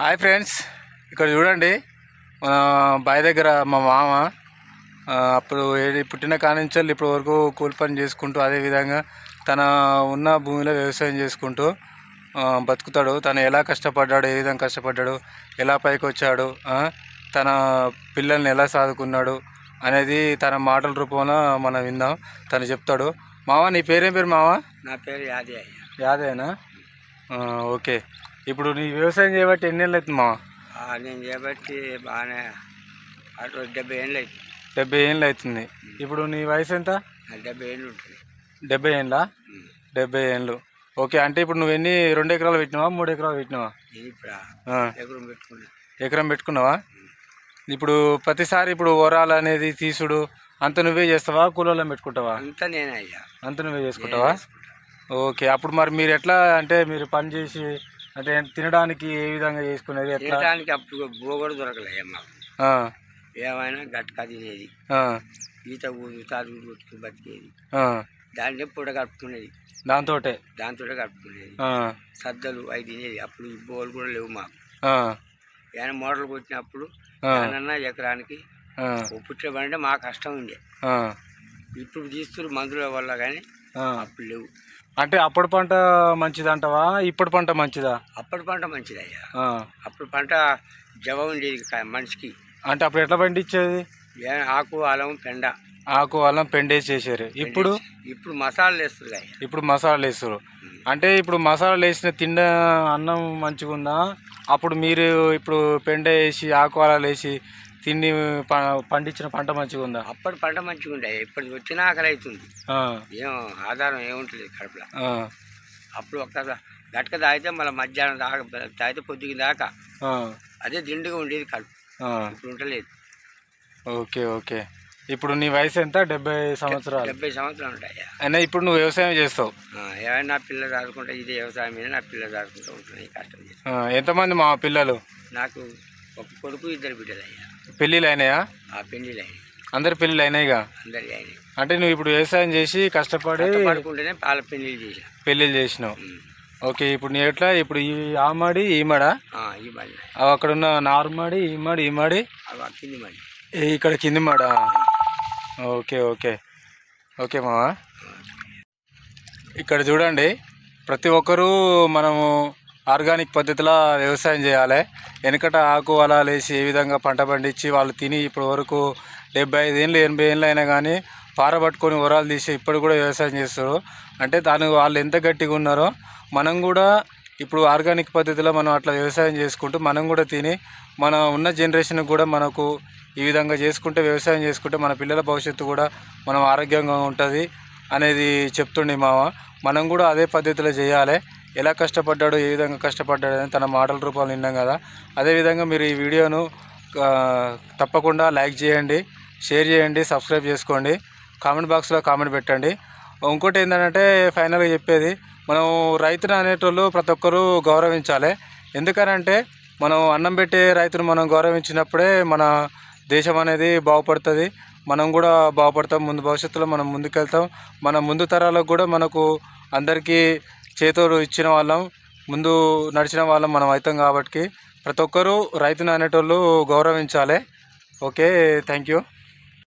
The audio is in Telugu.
హాయ్ ఫ్రెండ్స్ ఇక్కడ చూడండి మన బావి దగ్గర మా మామ అప్పుడు పుట్టిన కానించి ఇప్పటి వరకు కూలి పని చేసుకుంటూ అదేవిధంగా తన ఉన్న భూమిలో వ్యవసాయం చేసుకుంటూ బతుకుతాడు. తను ఎలా కష్టపడ్డాడు ఏ విధంగా కష్టపడ్డాడు ఎలా పైకి వచ్చాడు తన పిల్లల్ని ఎలా సాదుకున్నాడు అనేది తన మాటల రూపంలో మనం విందాం తను చెప్తాడు. మామ నీ పేరేం పేరు మామ? నా పేరు యాది యాదేనా ఓకే. ఇప్పుడు నీ వ్యవసాయం చేయబట్టి ఎన్ని ఏళ్ళు అవుతుంది మామ ఆ, నేను చేపట్టి బాగానే అటు డెబ్బై ఏళ్ళు అవుతుంది డెబ్బై ఏళ్ళు అవుతుంది. ఇప్పుడు నీ వయసు ఎంత? డెబ్బై ఏళ్ళు ఉంటుంది. డెబ్బై ఏళ్ళా. డెబ్బై ఏళ్ళు. ఓకే అంటే ఇప్పుడు నువ్వు ఎన్ని రెండు ఎకరాలు పెట్టినావా మూడు ఎకరాలు పెట్టినావా? ఎగురం పెట్టుకున్నా. ఎకరం పెట్టుకున్నావా? ఇప్పుడు ప్రతిసారి ఇప్పుడు ఓరాలు అనేది తీసుడు అంత నువ్వే చేస్తావా కూలోళ్ళని పెట్టుకుంటావా? అంతా నేనే అయ్యా. అంత నువ్వే చేసుకుంటావా? ఓకే. అప్పుడు మరి మీరు ఎట్లా అంటే మీరు పని చేసి అంటే తినడానికి ఏ విధంగా చేసుకునేది? ఎట్లా? తినడానికి అప్పుడు బోగడు దొరకలే మాకు. ఆ, ఏమైనా గట్కా తినేది. ఆ, ఈత తాడు కొట్టుకుని బతికేది. ఆ, దాంట్లో పూట కలుపుకునేది దాంతోటే? దాంతో కలుపుకునేది ఆ, సద్దలు అవి తినేది. అప్పుడు ఈ బోలు కూడా లేవు మాకు. ఆ, ఏమైనా మోటార్లు కొట్టినప్పుడు ఆ, ఏమన్నా ఎకరానికి ఆ, పుట్టే పంటే మా కష్టం ఉండే. ఆ, ఇప్పుడు తీస్తున్నారు మందుల వల్ల కానీ. అప్పుడు లేవు. అంటే అప్పటి పంట మంచిదంటావా? ఇప్పటి పంట మంచిదా? అప్పటి పంట మంచిది అయ్యా అప్పుడు పంట జవ ఉండేది మనిషికి. అంటే అప్పుడు ఎట్లా పండించేది? ఆకు అలం పెండ. ఆకు అల్లం పెండేసి చేసారు ఇప్పుడు? ఇప్పుడు మసాలాలు అయ్యా ఇప్పుడు మసాలాలు వేస్తారు అంటే ఇప్పుడు మసాలాలు వేసిన తిండ అన్నం మంచిగా ఉందా అప్పుడు మీరు ఇప్పుడు పెండ వేసి ఆకు అలాలు వేసి తిండి పండించిన పంట మంచిగా ఉందా? అప్పటి పంట మంచిగా ఉండే. ఇప్పుడు వచ్చిన ఆకలి అవుతుంది ఏం ఆధారం ఏముంటుంది కడుపులో. అప్పుడు ఒక్క గట్క తాగితే మళ్ళీ మధ్యాహ్నం దాకా తాగితే పొద్దుకి దాకా అదే దిండుగా ఉండేది కడుపు. ఇప్పుడు ఉండలేదు. Okay okay. ఇప్పుడు నీ వయసు ఎంత? డెబ్బై సంవత్సరాలు. డెబ్బై సంవత్సరాలు ఉంటాయా. అయినా ఇప్పుడు నువ్వు వ్యవసాయం చేస్తావు. ఏమైనా నా పిల్లలు చదువుకుంటే ఇదే వ్యవసాయం మీద నా పిల్లలు చదువుకుంటూ ఉంటున్నాయి కష్టం ఎంతమంది మా పిల్లలు? నాకు ఒక కొడుకు ఇద్దరు బిడ్డలు అయ్యా పెళ్ళిళ్ళు అయినాయా పెళ్ళిళ్ళు అయినాయి అందరి పెళ్ళిళ్ళు అయినాయిగా అందరి అయినాయి. అంటే నువ్వు ఇప్పుడు వ్యవసాయం చేసి కష్టపడి పడుకుంటేనే పెళ్ళిళ్ళు చేసిన. పెళ్ళిళ్ళు చేసినావు. ఓకే ఇప్పుడు నీ ఎట్లా? ఇప్పుడు ఈ ఆమడి ఈమడా ఈ అవి అక్కడ ఉన్న నార్మడి ఈమడి ఈమడి ఈ ఇక్కడ కింది మాడ? Okay okay. ఓకే మావా. ఇక్కడ చూడండి ప్రతి ఒక్కరూ మనము ఆర్గానిక్ పద్ధతిలో వ్యవసాయం చేయాలి. వెనకట ఆకు అలాలు వేసి ఏ విధంగా పంట పండించి వాళ్ళు తిని ఇప్పటి వరకు డెబ్బై ఐదు ఏళ్ళు ఎనభై ఏళ్ళు అయినా కానీ పారబట్టుకొని ఉరాలు తీసి ఇప్పుడు కూడా వ్యవసాయం చేస్తారు. అంటే దాని వాళ్ళు ఎంత గట్టిగా ఉన్నారో మనం కూడా ఇప్పుడు ఆర్గానిక్ పద్ధతిలో మనం అట్లా వ్యవసాయం చేసుకుంటూ మనం కూడా తిని మన ఉన్న జనరేషన్కి కూడా మనకు ఈ విధంగా చేసుకుంటే వ్యవసాయం చేసుకుంటే మన పిల్లల భవిష్యత్తు కూడా మనం ఆరోగ్యంగా ఉంటుంది అనేది చెప్తుండే మామ. మనం కూడా అదే పద్ధతిలో చేయాలి. ఎలా కష్టపడ్డాడు ఏ విధంగా కష్టపడ్డాడు అని తన మాటల రూపంలో విన్నాం కదా. అదేవిధంగా మీరు ఈ వీడియోను తప్పకుండా లైక్ చేయండి షేర్ చేయండి సబ్స్క్రైబ్ చేసుకోండి. కామెంట్ బాక్స్లో కామెంట్ పెట్టండి. ఇంకోటి ఏంటంటే ఫైనల్గా చెప్పేది మనం రైతును అనేటోళ్ళు ప్రతి ఒక్కరూ గౌరవించాలి. ఎందుకనంటే మనం అన్నం పెట్టే రైతును మనం గౌరవించినప్పుడే మన దేశం అనేది బాగుపడుతుంది. మనం కూడా బాగుపడతాం ముందు భవిష్యత్తులో మనం ముందుకెళ్తాం. మన ముందు తరాలకు కూడా మనకు అందరికీ చేతోడు ఇచ్చిన వాళ్ళం ముందు నడిచిన వాళ్ళం మనం అవుతాం కాబట్టి ప్రతి ఒక్కరూ రైతును అనేటోళ్ళు గౌరవించాలి. Okay thank you.